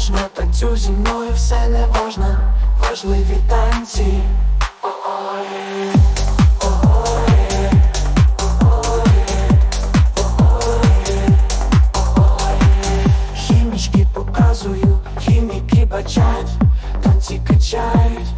можна, танцюй зі мною все не можна, важливі танці. Хімічки показую, хіміки бачать, танці качають,